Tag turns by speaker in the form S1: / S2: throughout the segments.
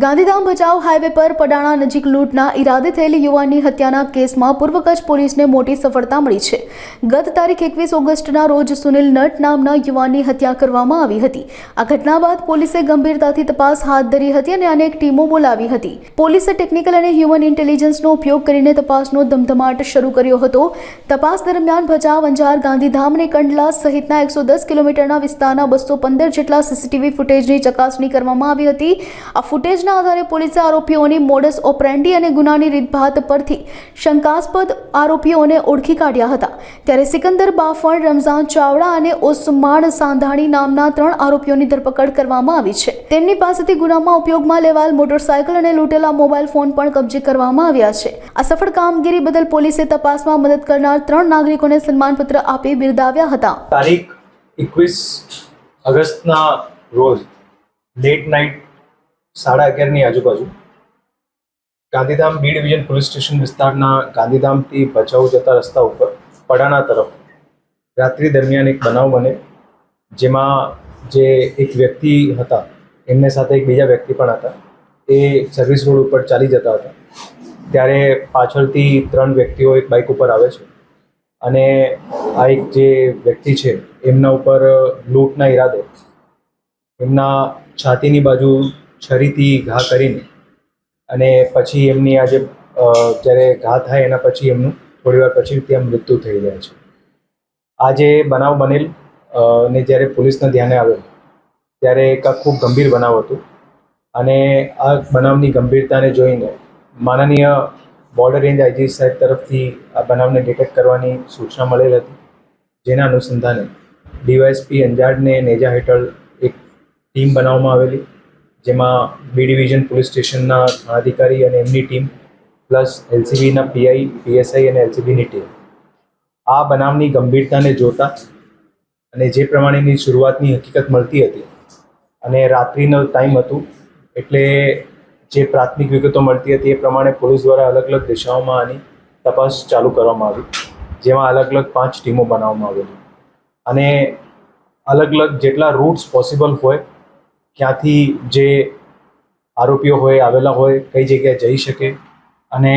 S1: Gandhidham Bhachau highway પર પડાણા નજીક લૂંટના ઈરાદે થયેલી યુવાનની હત્યાના કેસમાં પૂર્વ કચ્છ પોલીસને મોટી સફળતા મળી છે. ગત તારીખ એકવીસ ઓગસ્ટના રોજ સુનિલ નટ નામના યુવાનની હત્યા કરવામાં આવી હતી. આ ઘટના બાદ પોલીસે ગંભીરતાથી તપાસ હાથ ધરી હતી અને અનેક ટીમો બોલાવી હતી. પોલીસે ટેકનિકલ અને હ્યુમન ઇન્ટેલિજન્સનો ઉપયોગ કરીને તપાસનો ધમધમાટ શરૂ કર્યો હતો. તપાસ દરમિયાન ભચાઉ, અંજાર, ગાંધીધામ અને કંડલા સહિતના એકસો દસ કિલોમીટરના વિસ્તારના બસો પંદર જેટલા સીસીટીવી ફૂટેજની ચકાસણી કરવામાં આવી હતી. આ ફૂટેજના આધારે પોલીસે આરોપીઓની મોડસ ઓપરેન્ડી અને ગુનાની રીતભાત પરથી શંકાસ્પદ આરોપીઓને ઓળખી કાઢ્યા હતા. ત્યારે સિકંદર બાફણ, રમઝાન ચાવડા અને ઓસમાણ સાંધાણી નામના ત્રણ આરોપીઓની ધરપકડ કરવામાં આવી છે. તેમની પાસેથી ગુનામાં ઉપયોગમાં લેવાયેલ મોટરસાયકલ અને લૂંટેલા મોબાઈલ ફોન પણ કબજે કરવામાં આવ્યા છે. આ સફળ કામગીરી બદલ પોલીસે તપાસમાં મદદ કરનાર ત્રણ નાગરિકોને સન્માનપત્ર આપી બિરદાવ્યા હતા.
S2: તારીખ એકવીસ ઓગસ્ટના રોજ લેટ નાઇટ સાડા અગિયારની આજુબાજુ. Gandhidham B division police station વિસ્તારના ગાંધીધામથી ભચાઉ જતા રસ્તા ઉપર પડાણા તરફ, રાત્રિ દરમિયાન એક બનાવ બને, જેમાં જે એક વ્યક્તિ હતા, એમને સાથે એક બીજા વ્યક્તિ પણ હતા, એ સર્વિસ રોડ ઉપર ચાલી જતા હતા. ત્યારે પાછળથી ત્રણ વ્યક્તિઓ એક બાઇક ઉપર આવે છે અને આ એક જે વ્યક્તિ છે, એમના ઉપર લૂંટના ઈરાદે, એમના છાતીની બાજુ છરીથી ઘા કરીને અને પછી એમની આ જે જ્યારે ઘા થાય એના પછી એમનું થોડી વાર પછી ત્યાં મૃત્યુ થઈ જાય છે. આ જે બનાવ બનેલ ને જ્યારે પોલીસના ધ્યાને આવ્યો ત્યારે એક આ ખૂબ ગંભીર બનાવ હતું. અને આ બનાવની ગંભીરતાને જોઈને માનનીય બોર્ડર રેન્જ આઈજી સાહેબ તરફથી આ બનાવને ડિટેક્ટ કરવાની સૂચના મળેલ હતી, જેના અનુસંધાને ડીવાયએસપી અંજારને નેજા હેઠળ એક ટીમ બનાવવામાં આવેલી. જેમાં બી ડિવિઝન પોલીસ સ્ટેશનના થાણાધિકારી અને એમની ટીમ પ્લસ એલસીબીના પીઆઈ પીએસઆઈ અને એલસીબીની ટીમ આ બનાવની ગંભીરતાને જોતા અને જે પ્રમાણેની શરૂઆતની હકીકત મળતી હતી અને રાત્રિનો ટાઈમ હતું એટલે જે પ્રાથમિક વિગતો મળતી હતી એ પ્રમાણે પોલીસ દ્વારા અલગ અલગ દિશાઓમાં આની તપાસ ચાલુ કરવામાં આવી, જેમાં અલગ અલગ પાંચ ટીમો બનાવવામાં આવેલી. અને અલગ અલગ જેટલા રૂટ્સ પોસિબલ હોય ક્યાંથી જે આરોપીઓ હોય, આવેલા હોય, કઈ જગ્યાએ જઈ શકે અને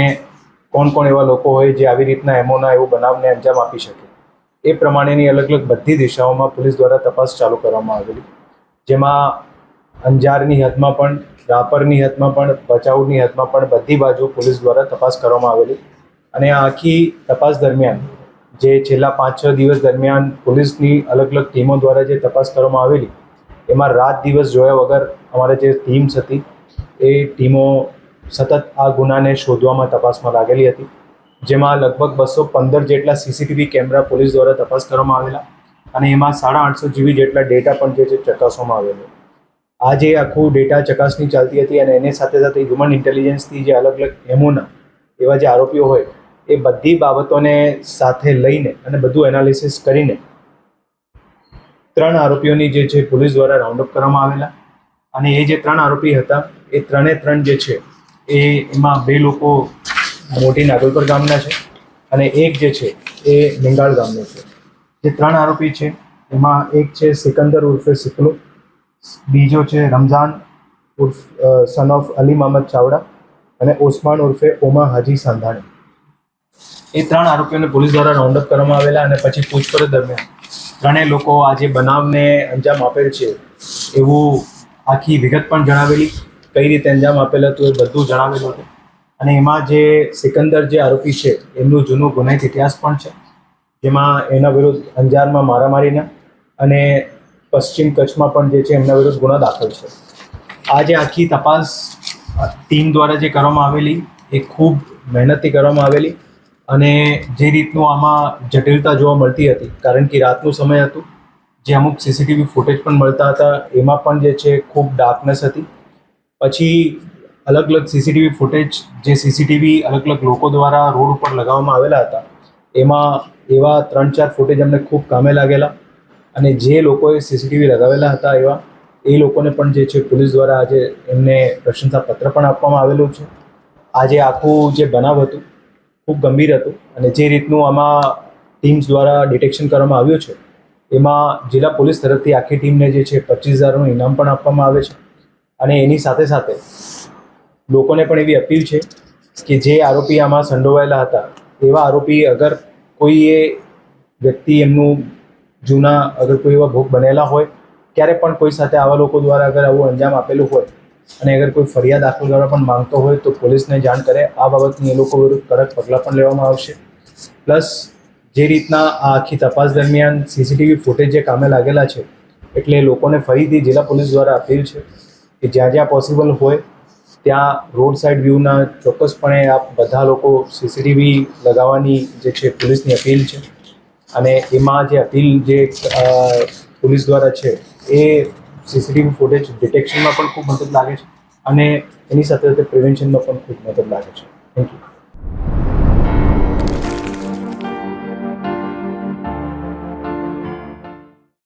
S2: કોણ કોણ એવા લોકો હોય જે આવી રીતના એમોના એવું બનાવને અંજામ આપી શકે. એ પ્રમાણેની અલગ અલગ બધી દિશાઓમાં પોલીસ દ્વારા તપાસ ચાલુ કરવામાં આવેલી. જેમાં અંજારની હદમાં પણ, રાપરની હદમાં પણ, ભચાઉની હદમાં પણ બધી બાજુ પોલીસ દ્વારા તપાસ કરવામાં આવેલી. અને આ આખી તપાસ દરમિયાન, જે છેલ્લા પાંચ છ દિવસ દરમિયાન પોલીસની અલગ અલગ ટીમો દ્વારા જે તપાસ કરવામાં આવેલી એમાં રાત દિવસ જોયા વગર અમારે જે ટીમ્સ હતી, એ ટીમો સતત આ ગુનાને શોધવામાં તપાસમાં લાગેલી હતી, જેમાં લગભગ બસો પંદર જેટલા સીસીટીવી કેમેરા પોલીસ દ્વારા તપાસ કરવામાં આવેલા અને એમાં સાડા આઠસો જીબી જેટલા ડેટા પણ જે છે ચકાસવામાં આવેલો. આ જે આખું ડેટા ચકાસણી ચાલતી હતી અને એની સાથે સાથે હ્યુમન ઇન્ટેલિજન્સથી જે અલગ અલગ એમોના એવા જે આરોપીઓ હોય, એ બધી બાબતોને સાથે લઈને અને બધું એનાલિસિસ કરીને ત્રણ આરોપીઓની જે છે પોલીસ દ્વારા રાઉન્ડઅપ કરવામાં આવેલા. અને એ જે ત્રણ આરોપી હતા, એ ત્રણે ત્રણ જે છે, એ એમાં બે લોકો મોટી નાગલપર ગામના છે અને એક જે છે, એ નિંગાળ ગામનો છે. જે ત્રણ આરોપી છે, એમાં એક છે સિકંદર ઉર્ફે સિકલો, બીજો છે રમઝાન ઉર્ફ સન ઓફ અલી મહમદ ચાવડા અને ઓસમાન ઉર્ફે ઓમા હાજી સાંધાણી. એ ત્રણ આરોપીઓને પોલીસ દ્વારા રાઉન્ડ અપ કરવામાં આવેલા અને પછી પૂછપરછ દરમિયાન ત્રણેય લોકો આ જે બનાવને અંજામ આપેલ છે, એવું આખી વિગત પણ જણાવેલી. કઈ રીતે અંજામ આપેલ હતું એ બધું જણાવેલું હતું. અને એમાં જે સિકંદર જે આરોપી છે, એમનું જૂનું ગુનાહિત ઇતિહાસ પણ છે. જેમાં એના વિરુદ્ધ અંજારમાં મારામારીના અને પશ્ચિમ કચ્છમાં પણ જે છે, એમના વિરુદ્ધ ગુનો દાખલ છે. આ જે આખી તપાસ ટીમ દ્વારા જે કરવામાં આવેલી, એ ખૂબ મહેનતથી કરવામાં આવેલી. અને જે રીતનું આમાં જટિલતા જોવા મળતી હતી, કારણ કે રાતનો સમય હતું, જે અમુક સીસીટીવી ફૂટેજ પણ મળતા હતા, એમાં પણ જે છે ખૂબ ડાર્કનેસ હતી. પછી અલગ અલગ સીસીટીવી ફૂટેજ જે સીસીટીવી અલગ અલગ લોકો દ્વારા રોડ ઉપર લગાવવામાં આવેલા હતા, એમાં એવા ત્રણ ચાર ફૂટેજ અમને ખૂબ કામે લાગેલા. અને જે લોકોએ સીસીટીવી લગાવેલા હતા એવા, એ લોકોને પણ જે છે પોલીસ દ્વારા આજે એમને પ્રશંસાપત્ર પણ આપવામાં આવેલું છે. આજે આખું જે બનાવ હતું ખૂબ ગંભીર હતું અને જે રીતનું આમાં ટીમ્સ દ્વારા ડિટેક્શન કરવામાં આવ્યું છે, એમાં જિલ્લા પોલીસ તરફથી આખી ટીમને જે છે પચીસ હજારનું ઇનામ પણ આપવામાં આવે છે. અને એની સાથે સાથે લોકોને પણ એવી અપીલ છે કે જે આરોપી આમાં સંડોવાયેલા હતા, એવા આરોપી અગર કોઈએ વ્યક્તિ એમનું જૂના, અગર કોઈ એવા ભોગ બનેલા હોય, ક્યારે પણ કોઈ સાથે આવા લોકો દ્વારા અગર આવું અંજામ આપેલું હોય અને અગર કોઈ ફરિયાદ દાખલ કરવા પણ માંગતો હોય તો પોલીસને જાણ કરે. આ બાબતની એ લોકો વિરુદ્ધ કડક પગલાં પણ લેવામાં આવશે. પ્લસ, જે રીતના આ આખી તપાસ દરમિયાન સીસીટીવી ફૂટેજ જે કામે લાગેલા છે, એટલે લોકોને ફરીથી જિલ્લા પોલીસ દ્વારા અપીલ છે કે જ્યાં જ્યાં પોસિબલ હોય, ત્યાં રોડ સાઇડ વ્યૂના ચોક્કસપણે આ બધા લોકો સીસીટીવી લગાવવાની જે છે પોલીસની અપીલ છે. અને એમાં જે અપીલ જે પોલીસ દ્વારા છે, એ સીસીટીવી ફૂટેજ ડિટેક્શનમાં પણ ખૂબ મદદ લાગે છે અને એની સાથે સાથે પ્રિવેન્શનમાં પણ ખૂબ મદદ લાગે છે. Thank you